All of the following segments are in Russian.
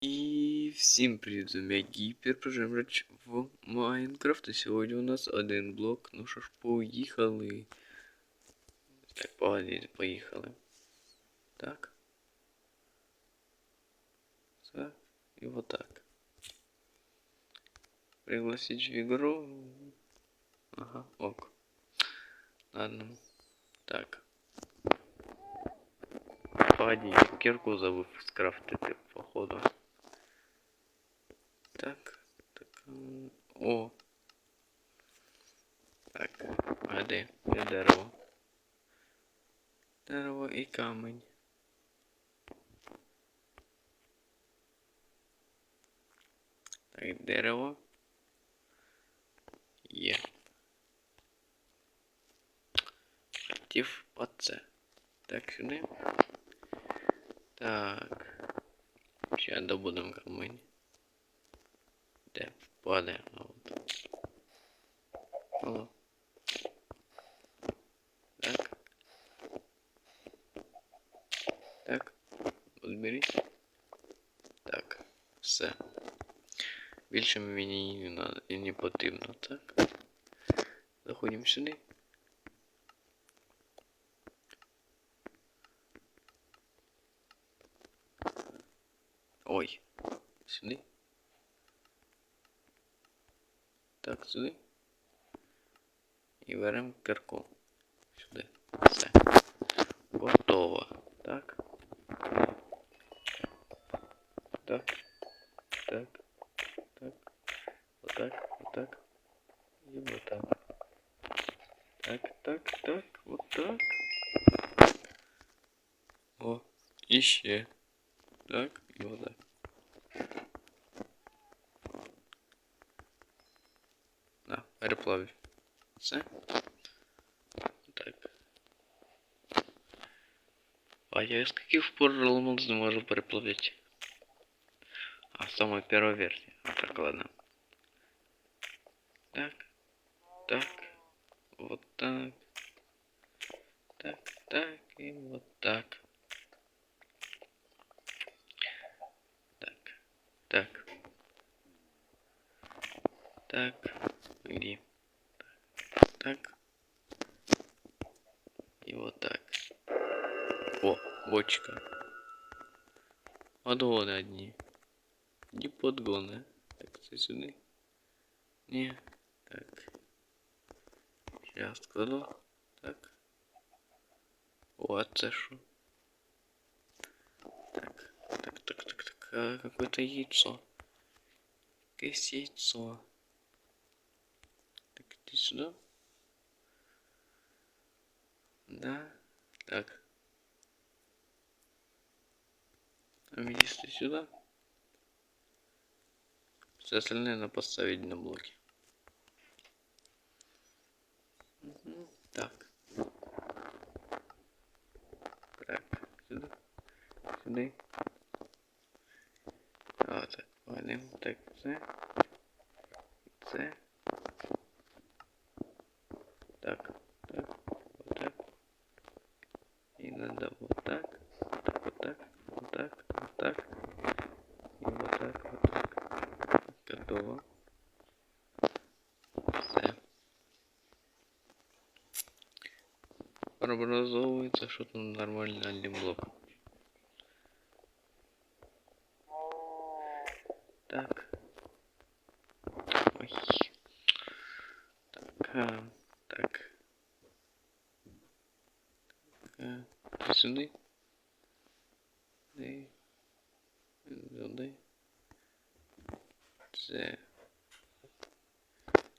І всім привіт, з вами я Гіпер, продовжуємо в Майнкрафт. І сьогодні у нас один блок. Ну що ж, поїхали. Так, погоди, поїхали. Так. Так. І вот так. Пригласить в игру. Ага, ок. Ладно. Так. Погоди, кирку забыл скрафтити, походу. Так, так. м, О. Так, а де? Де дерево? Дерево і камінь. Так, дерево. Є. Хотів оце. Так, сюди. Так. Ще добудемо камінь. Де впаде? А от. Алло. Так. Так. Відберіть. Так. Все. Більше мені не надо і не потрібно, так? Заходимо сюди. Ой. Сюди. Так, сюди. І беремо кирку. Сюди. Все. Готово. Так. Так. Так. Так. Отак. Отак. І отак. Так, так, так. Отак. О. І ще. Так. І отак. Переплавив. Все. Так. А я из каких пор алмаз не могу переплавить? А, самая первая версия. А так, ладно. Так. Так. Вот так. Так, так и вот так. Так. Так. Так. Где? Так. И вот так. О, бочка. Подгоны одни. Не подгоны. Так, це сюди. Не. Так. Сейчас кладу. Так. О, а що? Так. Так, так, так, так. А, какое-то яйцо. Якесь яйцо. Иди сюда. Да. Так. А если сюда. Все остальное надо поставить на блоки. Так. Так, сюда. Сюда. А, так, ладно. Так, це. Це. Так, так, вот так. И надо вот так, так, вот так, вот так, вот так. И вот так, вот так. Готово. Все. Образовывается что-то нормально один блок. Так. Ой. Так, а, так. Сюди. Сюди. Сюди. Це.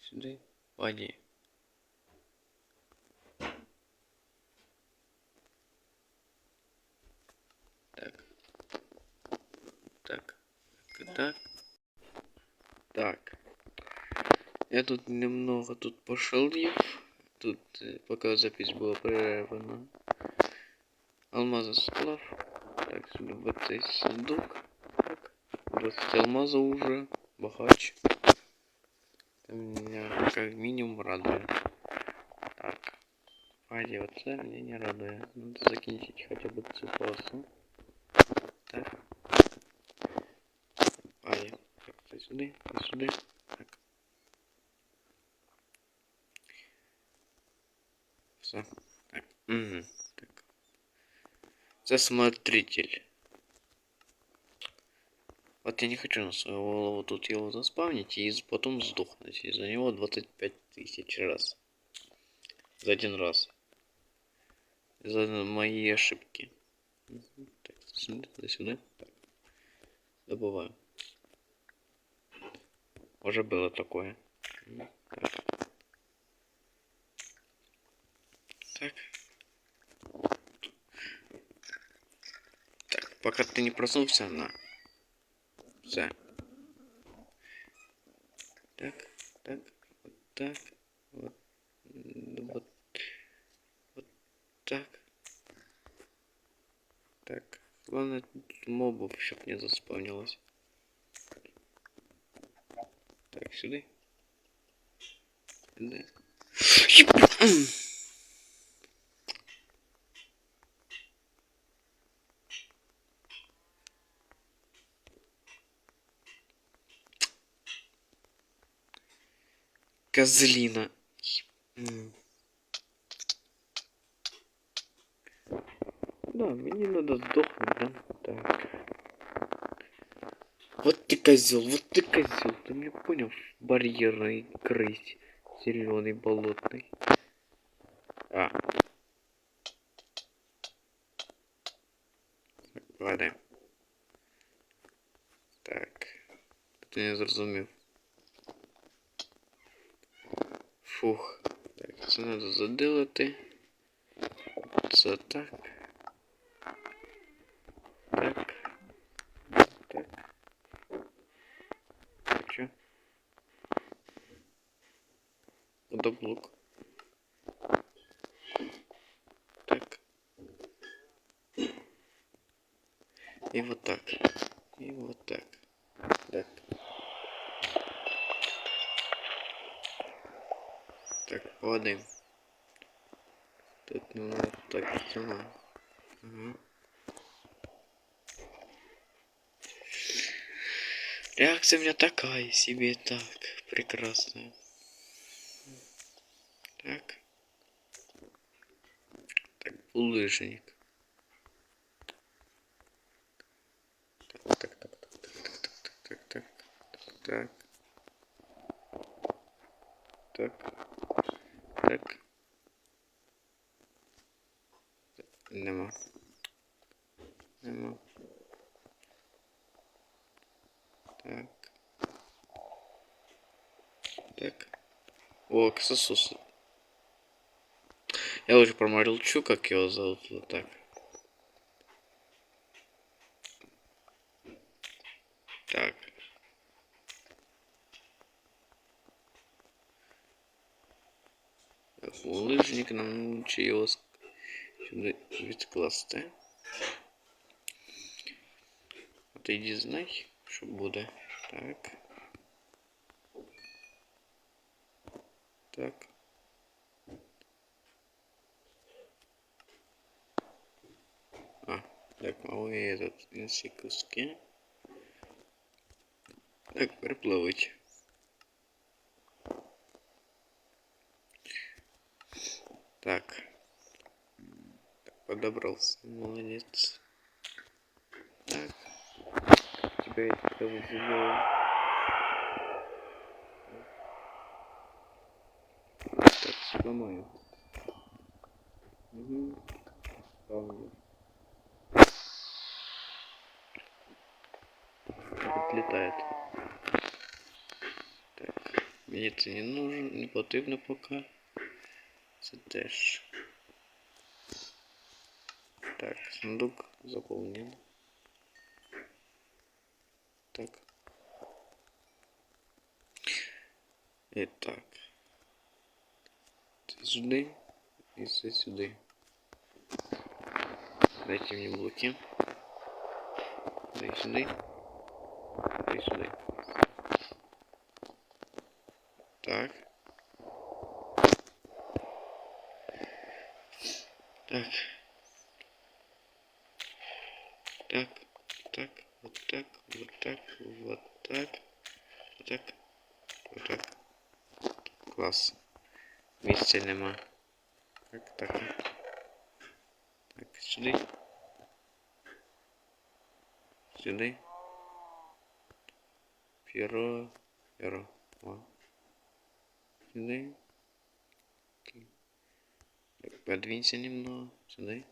Сюди. Воді. Так. Так. Так. Так. Так. Я тут немного тут пошалив. Тут э, пока запись была прервана. Алмаза сплав. Так, сюда вот цей сундук. Так. 20 алмаза уже. Бахач. Это меня как минимум радует. Так. Это меня не радует. Надо закинуть хотя бы цифросу. Так. сюди, ти сюди. Так. Все. Угу. Так. Це. Вот я не хочу на свою голову тут его заспавнить и потом сдохнуть. И за него 25 тысяч раз. За один раз. За мои ошибки. Так, сюда, сюда. Так. Добываю. Уже было такое. Так. Так, пока ты не проснулся, на. Все. Так, так, вот так, вот, м, вот, вот так. Так, главное мобов, чтоб не заспавнилось. Так, сюда. Сюда. Козлина. Да, мне надо сдохнуть, да? Так. Вот ты козел, вот ты козел. Ты мне понял? Барьерный крыть. Зеленый болотный. А. Ладно. Так. Ти не зрозумів. Фух. Так, це треба задилити. Це так. Так. Так. Що? Водоблок. Так. И вот так. И вот так. Так. Падаем. Тут ну так. Ага. Реакция у меня такая себе, так, прекрасная. Так. Так, булыжник. Так, так, так, так, так, так, так, так, так, так, так. Нема. Нема. Так. Так. О, ксасус. Я уже промолчу, как его зовут. Вот так. Так. Так, Лыжник нам лучше його с- сюди відкласти. А ти йди знай, що буде. Так. Так. А, так, мало є тут інші куски. Так, перепливуть. Так. Подобрался. Молодец. Так. Тебя я тебя выделил. Так, сломаю. Угу. Вполне. Отлетает. Так, мені це не нужно, не потрібно поки Це теж. Так, сундук заповнен. Так. І так. Це сюди і це сюди. Дайте мені блоки. Дай сюди. Дай сюди. Так. Так. Так, так, вот так, вот так, вот так. Отак. Отак. Клас. Місця нема. Так, так. Так, сюди. Сюди. Перо. Перо. О. Сюди. Так, подвинься немного. Сюди.